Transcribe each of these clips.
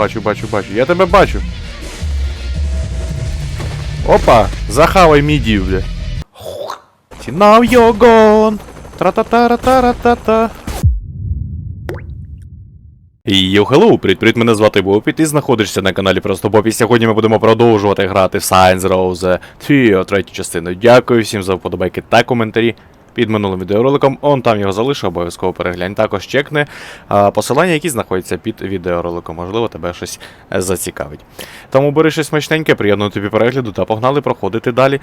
Бачу, бачу, бачу. Я тебе бачу. Опа! Захавай мідію, бля. Now you're gone. Тра-та-та-ра-та-ра-та-та. Йо, хеллоу, привіт, привіт, мене звати Бобі, ти знаходишся на каналі Просто Боб, і сьогодні ми будемо продовжувати грати в Science Rose Trio, третю частину. Дякую всім за вподобайки та коментарі. Під минулим відеороликом, он там його залишу, обов'язково переглянь. Також чекни посилання, які знаходяться під відеороликом. Можливо, тебе щось е, зацікавить. Тому бери щось смачненьке, приємного тобі перегляду та погнали проходити далі.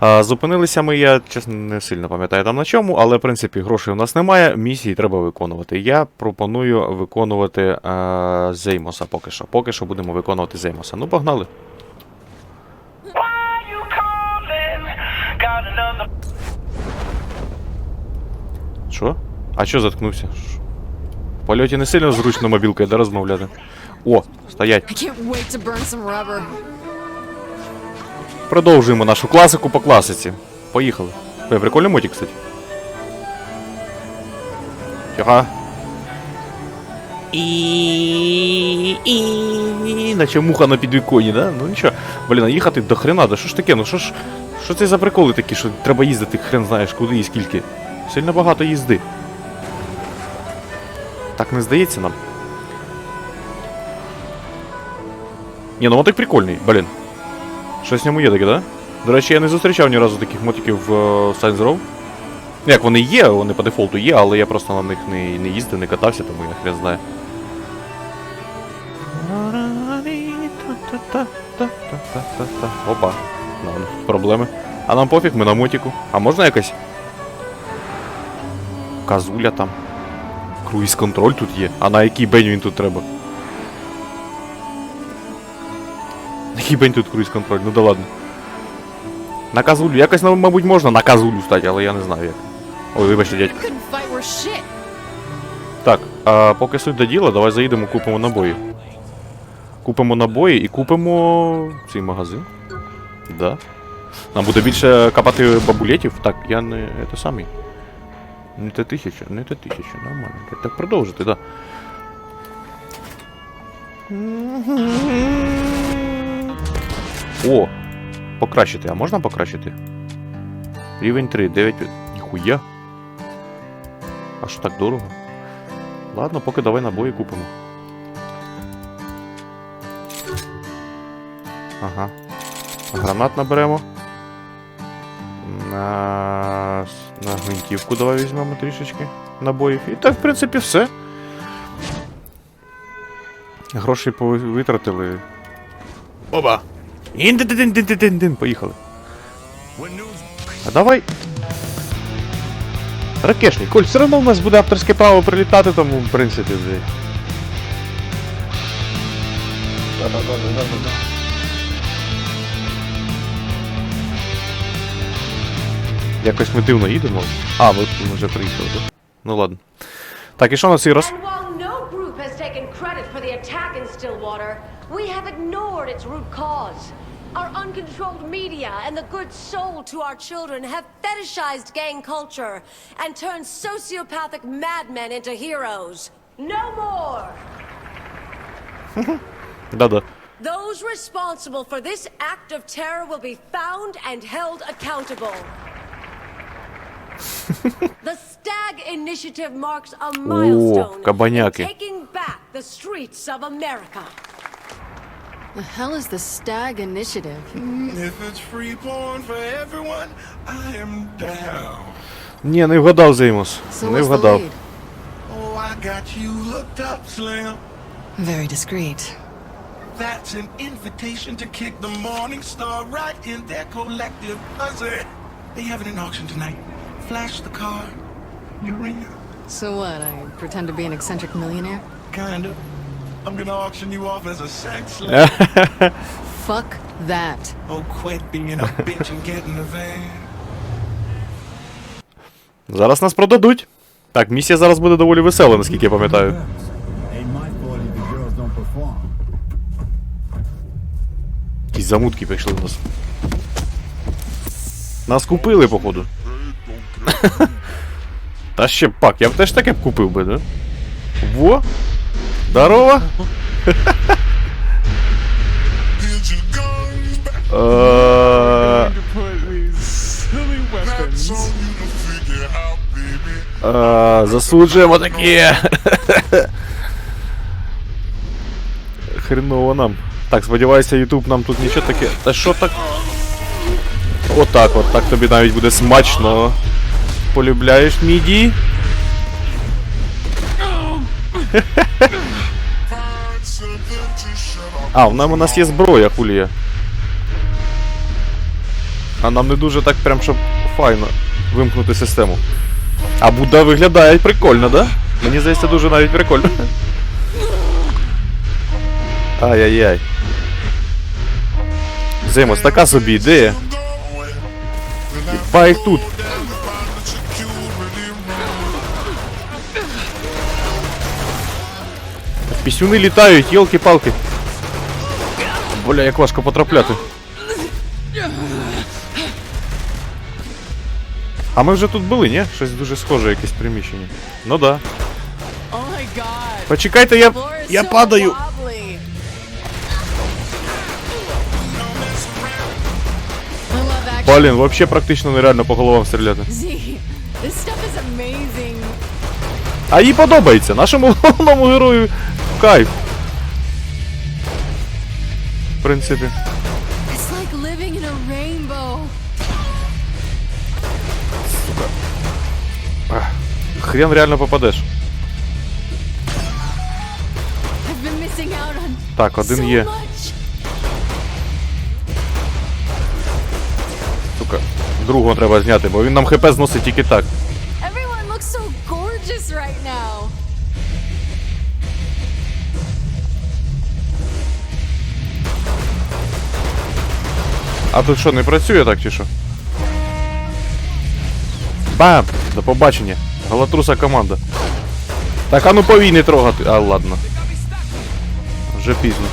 А, зупинилися ми, я чесно не сильно пам'ятаю там на чому, але в принципі грошей у нас немає, місії треба виконувати. Я пропоную виконувати а, Зеймоса поки що. Поки що будемо виконувати Зеймоса. Ну, погнали. Що? А що заткнувся? В польоті не сильно зручно мобілкою, де розмовляти. О, стоять. Продовжуємо нашу класику по класиці. Поїхали. Ой, прикольний мотик, кстати. Тихо. І, і, наче муха на підвіконі, да? Ну нічого. Блін, а їхати до хрена, да що ж таке? Ну що ж. Що це за приколи такі, що треба їздити, хрен знаєш куди і скільки. Сильно багато їзди. Так не здається нам. Ні, ну мотик прикольний, блін. Щось в ньому є таке, да? До речі, я не зустрічав ні разу таких мотиків в е, Science Row. Ну, Як вони є, вони по дефолту є, але я просто на них не, не їздив, не катався, тому я хрен знаю. Опа. Ну, проблеми. А нам пофіг, ми на мотику. А можна якось? Казуля там. Круїз контроль тут є. А на який бень він тут треба? На який бень тут круїз контроль? Ну да ладно. На казулю. Якось, ну, мабуть, можна на казулю стати, але я не знаю як. Ой, вибачте, дядько. Так, а поки суть до діла, давай заїдемо, купимо набої. Купимо набої і купимо цей магазин. Да. Нам буде більше капати бабулетів. Так, я не це самий. Не те тисяча, не те тисяча, нормально. Так, так продовжити, да. О! Покращити, а можна покращити? Рівень 3, 9. Ніхуя. Аж так дорого. Ладно, поки давай набої купимо. Ага. Гранат наберемо. На... на гвинтівку давай візьмемо трішечки набоїв. І так, в принципі, все. Гроші витратили. Оба! Ін-дин-дин-дин-дин-дин. Поїхали. А давай. Ракешний, Коль, все одно у нас буде авторське право прилітати, тому в принципі вже. Якось ми дивно їдемо. А, ми ми вже приїхали, так? Ну ладно. Так, і що на цей раз? And while no group has taken credit for the attack in Stillwater, we have ignored its root cause. Our uncontrolled media and the good soul to our children have fetishized gang culture and turned sociopathic madmen into heroes. No more! Да-да. Those responsible for this act of terror will be found and held accountable. the Stag Initiative marks a milestone in кабаняки. taking back the streets of America. The hell is the Stag Initiative? If it's free porn for everyone, I am down. Ні, не вгадав Зеймос. So Не what's the вгадав. lead? Oh, I got you hooked up, Slim. Very discreet. That's an invitation to kick the Morning Star right in their collective pussy. They have it in auction tonight. Flash the car. You're in. So what? I pretend to be an eccentric millionaire? Kind of. I'm gonna auction you off as a sex slave. Fuck that. oh, quit being a bitch and get in the van. Зараз нас продадуть. Так, місія зараз буде доволі весела, наскільки я пам'ятаю. Ain't my fault if the girls don't perform. Якісь замутки пішли в нас. Нас купили, походу. Та ще пак, я б теж таке б купив би, да? Во! Здорово! Е, е, Засуджуємо таке. Хреново нам. Так, сподіваюся, Ютуб нам тут нічого таке. Та що так? Отак, от так тобі навіть буде смачно. Полюбляєш міді? А, в нам у нас є зброя, хулія. А нам не дуже так прям, щоб файно вимкнути систему. А Будда виглядає прикольно, да? Мені здається, дуже навіть прикольно. Ай-яй-яй. Зимос, така собі ідея. Ба тут. Пісюни літають, йолки-палки. Бля, як важко потрапляти. А ми вже тут були, ні? Щось дуже схоже, якесь приміщення. Ну да. Почекайте, я. Я падаю. Блін, вообще практично нереально по головам стріляти. А їй подобається. Нашому головному герою кайф. В принципі. Rainbow. Хрен реально попадеш. Так, один є. Сука. Другого треба зняти, бо він нам хп зносить тільки так. А тут що, не працює так чи що? Бам! До побачення. Галатруса команда. Так, а ну повій трогати. А, ладно. Вже пізно.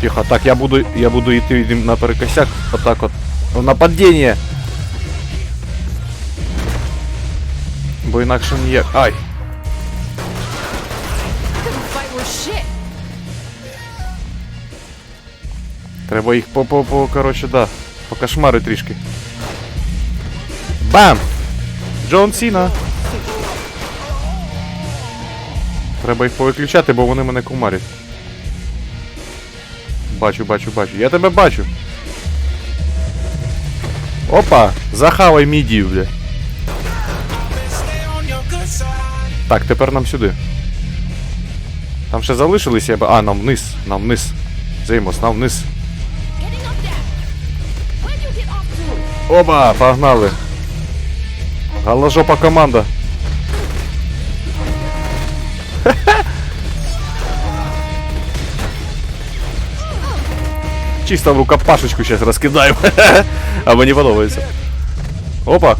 Тихо, так, я буду. Я буду йти на перекосяк. Отак от. О, Нападіння! Бо інакше ніяк. Ай! Треба їх по, по, по коротше, да. Покошмари трішки. Бам! Джон Сіна! Треба їх повиключати, бо вони мене кумарять. Бачу, бачу, бачу. Я тебе бачу. Опа! Захавай мідію, бля. Так, тепер нам сюди. Там ще залишилися, я б- А, нам вниз, нам вниз. Зеймос, нам вниз. Оба, погнали. Галожопа команда. Чисто в рукопашечку зараз розкидаємо. А мені подобається. Опа!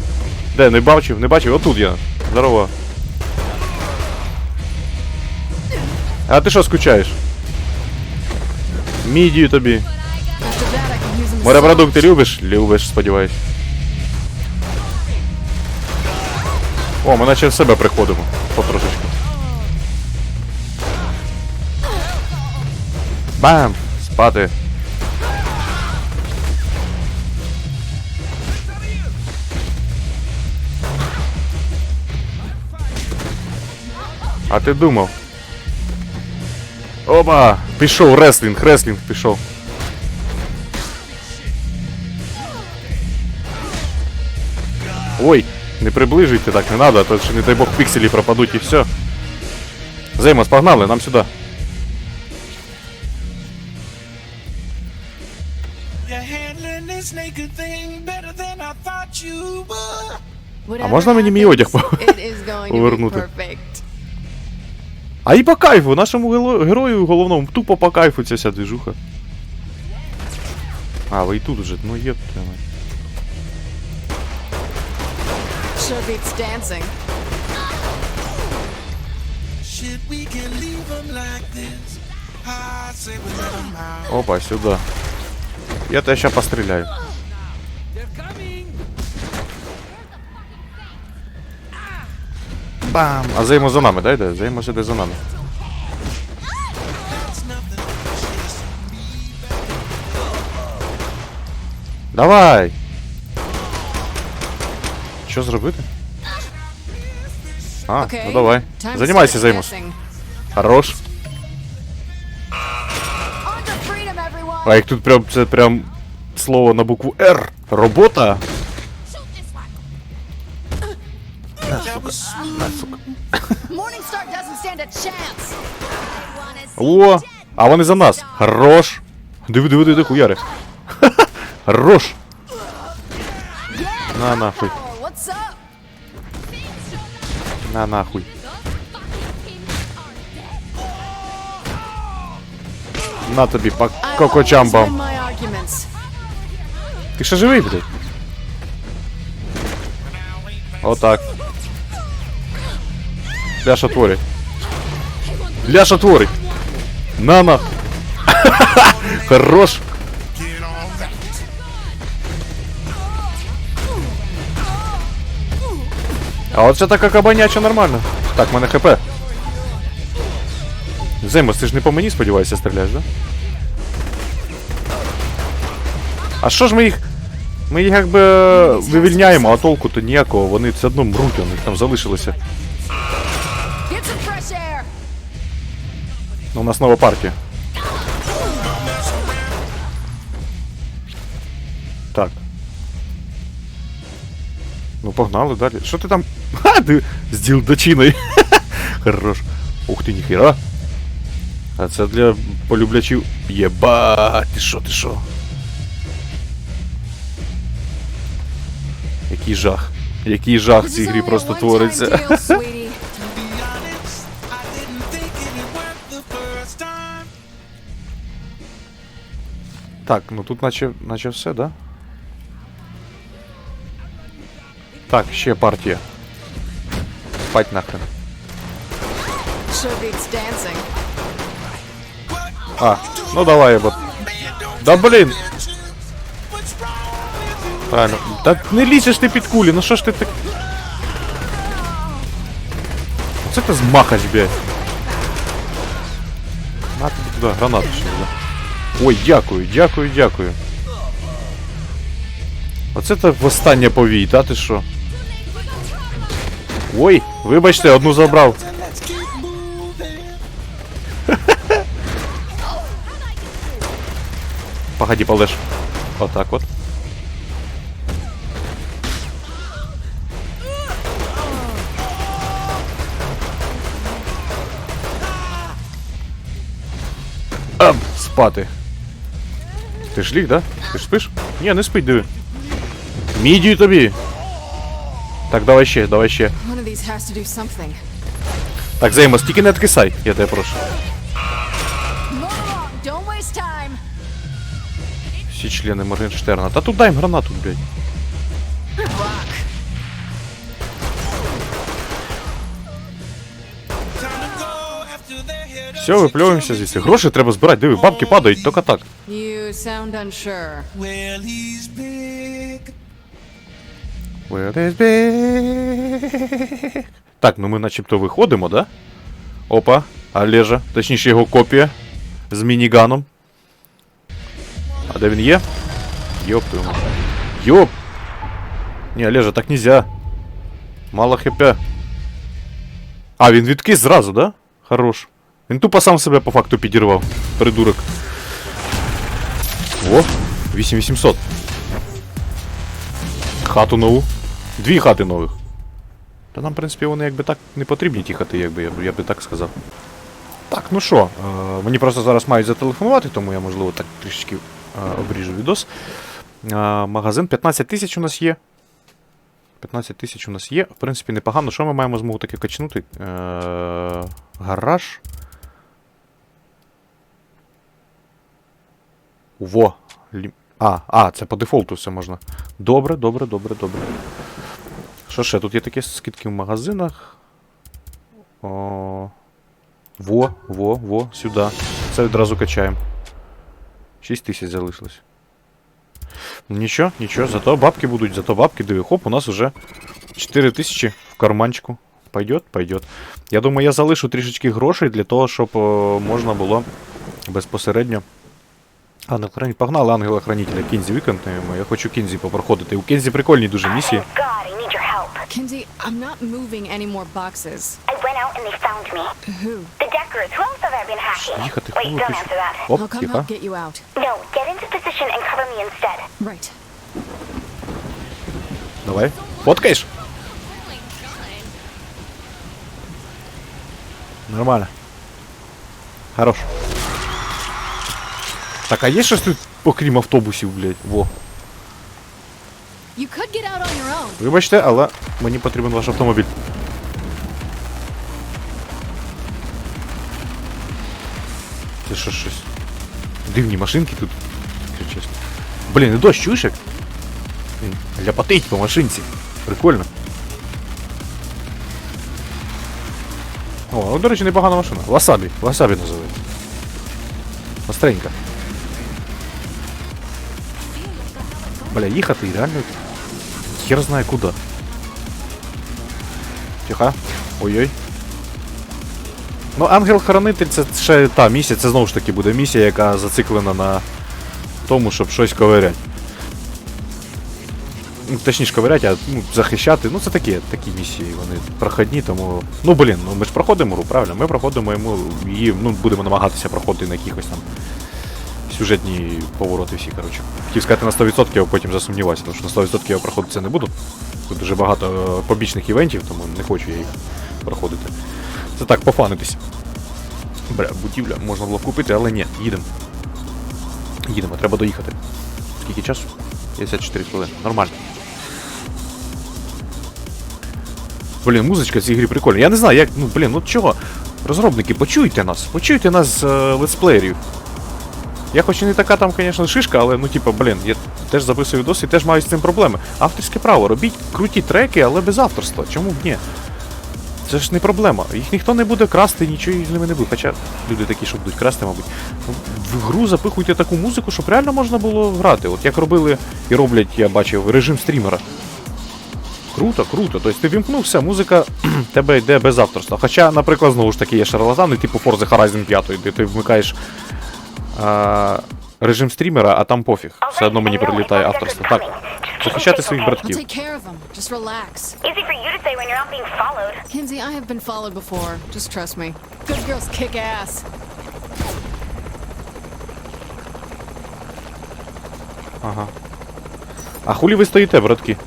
Де, не бачив, не бачив, отут я. Здорово. А ти що скучаєш? Мідію тобі. After that, I can use them. Морепродукти любиш? Любиш, сподіваюсь. О, ми наче в себе приходимо. Потрошечку. Бам! Спати. А ти думав? Оба! Пішов, реслінг, реслінг пішов. Ой, не приближуйте так, не надо, а то ще не дай бог пікселі пропадуть і все. Зеймос, погнали, нам сюди. А можна мені мій одяг повернути? А і по кайфу, нашому герою головному тупо по кайфу ця вся движуха. А, ви і тут уже, ну є. Sure beats dancing. Опа, сюда. Я-то сейчас постреляю. Бам! А за йому за нами, да, йде? За ему сюда за нами. Давай! Що зробити? А, Okay. ну давай. Займайся, Займус. guessing. Хорош. А як тут прям це прям слово на букву Р. Робота. Chance. О! А вони за нас. Хорош. Диви, диви, диви, хуяри. Хорош. На нахуй. На нахуй. На тобі по кокочамбам. Ти ще живий, блядь? Отак. Ляша творить. Ляша творить. На на. Хорош. А от це така кабаняча нормально. Так, в мене хп. Зимос, ти ж не по мені, сподіваюся, стріляєш, да? А що ж ми їх. Ми їх якби вивільняємо, а толку то ніякого, вони все одно мруть, у них там залишилося. Air. Ну, у нас нова партія. Так. Ну, погнали далі. Що ти там? Ха, ти з ділдачиною. Хорош. Ух ти, ніхіра. А це для полюблячів. Єба, ти що, ти що? Який жах. Який жах в цій грі просто твориться. Так, ну тут наче, наче все, да? Так, ще партія. Спать нахрен. А, ну давай, вот. Да you? Правильно. Та не лізеш ти під кулі, ну що ж ти так. Оце ти змахач, блядь. На тобі туди гранату ще, да. Ой, дякую, дякую, дякую. Оце так востаннє повій, та ти що? Ой, вибачте, одну забрав. Погоди, полеж. Отак от. Ам, спати. Ти ж ліг, да? Ти ж спиш? Ні, не спить, диви. Мідію тобі. Так, давай ще, давай ще. One of these has to do something. Так, Зеймос, тільки не откисай, я тебе прошу. Move along. Don't waste time. Всі члени Моргенштерна. Та тут дай їм гранату, блядь. Rock. Time to go after their head. Все, випльовуємося звідси. Гроші треба збирати, диви, бабки падають, тільки так. You sound unsure. Well, he's big. Where is big? Так, ну ми начебто виходимо, да? Опа, Олежа, точніше його копія з мініганом. А де він є? Йоп твою мать. Йоп! Ні, Олежа, так нельзя. Мало хп. А, він відкис зразу, да? Хорош. Він тупо сам себе по факту підірвав. Придурок. О, 8800. Хату нову. Дві хати нових. Та нам, в принципі, вони якби так не потрібні ті хати, якби я, я би так сказав. Так, ну що, е, мені просто зараз мають зателефонувати, тому я, можливо, так трішечки е, обріжу відос. Е, магазин 15 тисяч у нас є. 15 тисяч у нас є. В принципі, непогано. Що ми маємо змогу таке качнути? Е, гараж. Во. А, а, це по дефолту все можна. Добре, добре, добре, добре. Що ще? Тут є такі скидки в магазинах. О... Во, во, во, сюди. Це відразу качаємо. 6 тисяч залишилось. Ну, Нічого, нічого, зато бабки будуть, зато бабки, диви, хоп, у нас уже 4 тисячі в карманчику. Пойдет, пойдет. Я думаю, я залишу трішечки грошей для того, щоб о, можна було безпосередньо Ангел хранитель. Погнали ангела хранителя Кінзі виконуємо. Я хочу Кінзі попроходити. У Кінзі прикольні дуже місії. Kinsey, I'm not moving any more boxes. I went out and they found me. Who? The Deckers. Who else have I been hacking? Їхати Wait, don't хлопець. answer that. Оп, I'll come тихо. help get you out. No, get into position and cover me instead. Right. Давай. Фоткаєш? Нормально. Хорош. Так, а є щось тут, окрім автобусів, блядь? Во. Вибачте, але мені потрібен ваш автомобіль. Це що щось? Дивні машинки тут, якщо чесно. Блін, і дощ чуєш як? Він Ляпотить по машинці. Прикольно. О, ну, до речі, непогана машина. Васабі. Васабі називається. Остренька. Бля, їхати реально Хер знає куди. Тихо. Ой-ой. Ну, ангел-хранитель це ще та місія, це знову ж таки буде місія, яка зациклена на тому, щоб щось ковирять. Ну, точніше ковирять, а ну, захищати. Ну це такі, такі місії, вони проходні, тому. Ну блін, ну ми ж проходимо гру, правильно? Ми проходимо йому її, ну, будемо намагатися проходити на якихось там сюжетні повороти всі, коротше. Хотів сказати на 100%, а потім засумнівався, тому що на 100% я проходити це не буду. Тут дуже багато е, побічних івентів, тому не хочу я їх проходити. Це так, пофанитись. Бля, будівля можна було купити, але ні, їдемо. Їдемо, треба доїхати. Скільки часу? 54 хвилини. Нормально. Блін, музичка в цій прикольна. Я не знаю, як. Ну, блін, ну чого? Розробники, почуйте нас, почуйте нас, е, летсплеєрів. Я хоч і не така там, звісно, шишка, але ну типа, блін, я теж записую відоси і теж маю з цим проблеми. Авторське право, робіть круті треки, але без авторства. Чому б ні? Це ж не проблема. Їх ніхто не буде красти, нічого з ними не буде. Хоча люди такі, що будуть красти, мабуть. В гру запихуйте таку музику, щоб реально можна було грати. От як робили і роблять, я бачив, режим стрімера. Круто, круто. Тобто ти вімкнувся, музика тебе йде без авторства. Хоча, наприклад, знову ж таки є шарлатани, типу Forza Horizon 5, де ти вмикаєш а, режим стрімера, а там пофіг. Все одно мені прилітає авторство. Так, захищати своїх I'll братків. take care of them. Just relax. Easy for you to say when you're not being followed. Kinsey, I have been followed before. Just trust me. Good girls kick ass. Ага. А хулі ви стоїте, братки?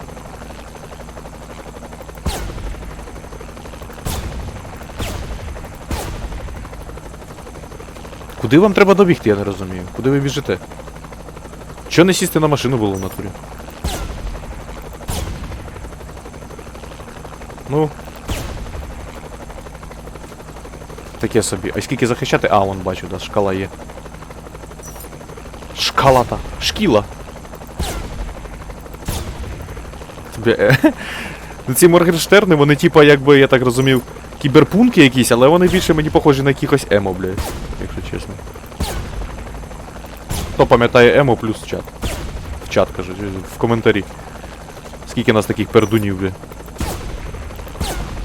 Куди вам треба добігти, я не розумію. Куди ви біжите? Чого не сісти на машину було в натурі? Ну. Таке собі. А скільки захищати? А, вон бачу, да, шкала є. Шкалата. Шкіла. Тобі, е, ну, ці Моргенштерни, вони типа, якби, я так розумів, кіберпунки якісь, але вони більше мені похожі на якихось емо, блядь, якщо чесно. Хто пам'ятає емо плюс чат. В чат, кажуть, в коментарі. Скільки нас таких пердунів, блядь.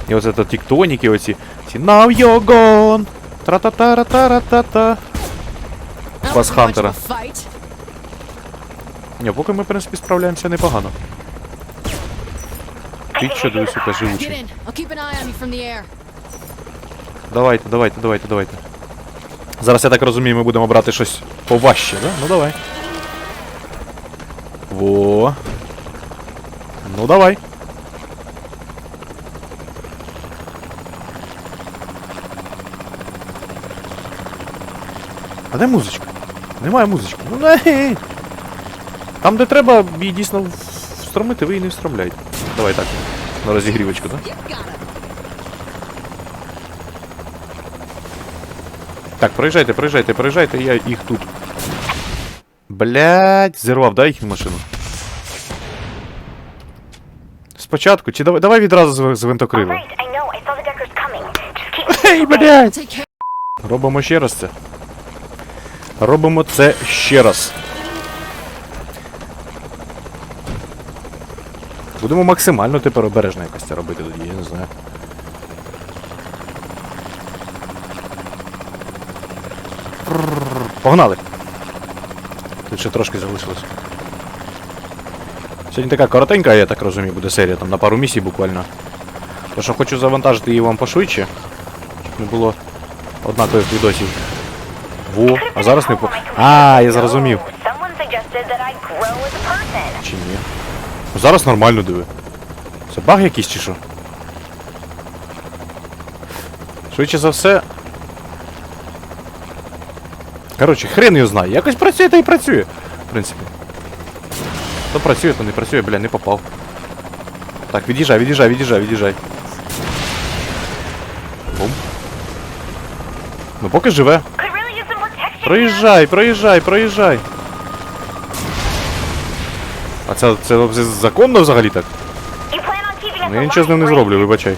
І оце то тіктоніки оці. Ці Now you're gone! Тра-та-та-ра-та-ра-та-та. Бас wasn't much of Хантера. Ні, поки ми, в принципі, справляємося непогано. Ти що, дивись, сука, живучий. Давайте, давайте, давайте, давайте. Зараз, я так розумію, ми будемо брати щось поважче, да? Ну давай. Во. Ну давай. А де музичка? Немає музички. Ну не. Там, де треба її дійсно встромити, ви її не встромляєте. Давай так. На розігрівочку, да? You got it. Так, проїжджайте, проїжджайте, проїжджайте, я їх тут. Блять, зірвав, дай їхню машину. Спочатку, чи давай, давай відразу з, винтокрила. Ей, блять! Робимо ще раз це. Робимо це ще раз. Будемо максимально тепер обережно якось це робити тоді, я не знаю. Погнали! Тут ще трошки залишилось. Сьогодні така коротенька, я так розумію, буде серія, там на пару місій буквально. Тому що хочу завантажити її вам пошвидше, щоб не було однакових відосів. Во, а зараз не по. А, я зрозумів. Чи ні? Ну, Зараз нормально диви. Це баг якийсь чи що? Швидше за все. Коротше, хрен його знає. Якось працює та й працює. В принципі. То працює, то не працює, бля, не попав. Так, від'їжджай, від'їжджай, від'їжджай, від'їжджай. Бум. Ну поки живе. Проїжджай, проїжджай, проїжджай. А це, це взагалі законно взагалі так? Ну я нічого з ним не зроблю, вибачай.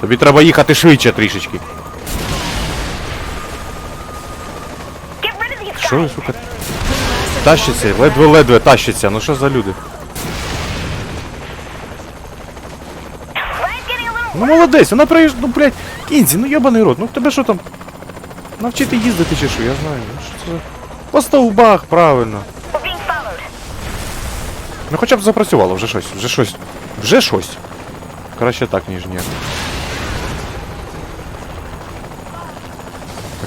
Тобі треба їхати швидше трішечки. right? Get rid of these Що, guys. сука? Тащиться, ледве-ледве тащиться, ну що за люди? Ну молодець, вона проїжджає, ну блядь, кінзі, ну йобаний рот, ну тебе що там? Навчити їздити чи що, я знаю. Ну, що це? за- По стовбах, правильно. Ну хоча б запрацювало вже щось, вже щось. Вже щось. Краще так, ніж ні.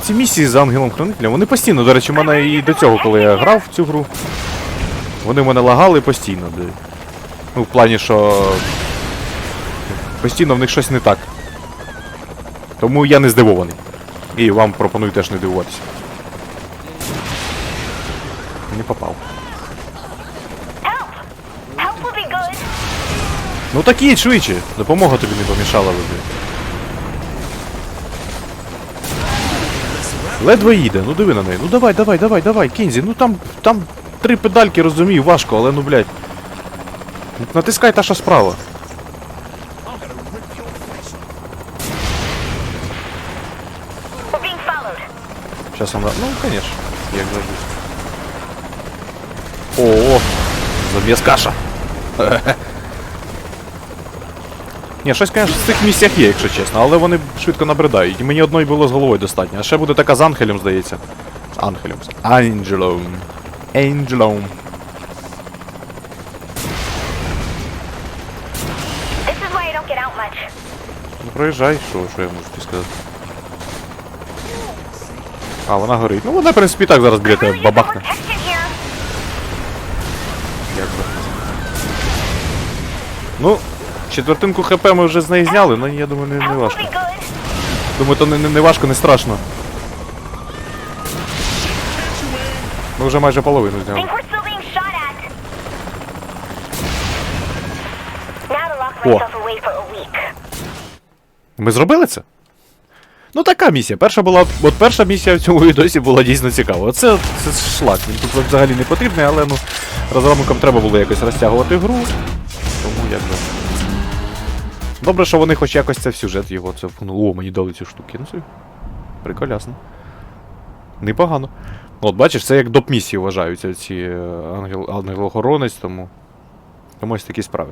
Ці місії з ангелом хранителем, вони постійно, до речі, в мене і до цього, коли я грав в цю гру. Вони мене лагали постійно. Ну, в плані, що. Постійно в них щось не так. Тому я не здивований. І вам пропоную теж не дивуватися. Не попав. Ну так їдь швидше. Допомога тобі не помішала вибі. Ледве їде, ну диви на неї. Ну давай, давай, давай, давай, Кінзі, ну там, там три педальки, розумію, важко, але ну блядь. Натискай та що справа. Сейчас вона. Ну, конечно, як завжди. О, заміс каша. Ні, щось, звісно, в цих місцях є, якщо чесно, але вони швидко набридають. І мені одної було з головою достатньо. А ще буде така з Ангелем, здається. З Ангелем. З Анджелом. Анджелом. Ну проїжджай, що, що я можу тобі сказати. А, вона горить. Ну вона, в принципі, так зараз біля тебе бабахне. Ну, четвертинку хп ми вже з неї зняли, але я думаю, не, не важко. Думаю, то не, не, не важко, не страшно. Ми вже майже половину зняли. О. Ми зробили це? Ну така місія. Перша була. От перша місія в цьому відосі була дійсно цікава. Оце це шлак. Він тут взагалі не потрібний, але ну розробникам треба було якось розтягувати гру. Тому якби. Добре, що вони хоч якось це в сюжет його це впхнули. О, мені дали ці штуки. Ну це приколясно. Непогано. От бачиш, це як доп місії вважаються ці е, ангел, ангел-охоронець, тому. Тому ось такі справи.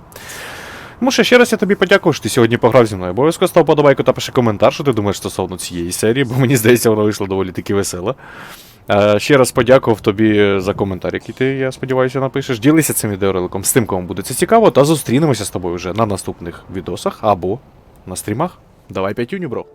Тому що ще раз я тобі подякую, що ти сьогодні пограв зі мною. Обов'язково став подобайку та пиши коментар, що ти думаєш стосовно цієї серії, бо мені здається, вона вийшла доволі таки весела. Е, ще раз подякував тобі за коментар, який ти, я сподіваюся, напишеш. Ділися цим відеороликом з тим, кому буде це цікаво, та зустрінемося з тобою вже на наступних відосах або на стрімах. Давай п'ятюню, бро.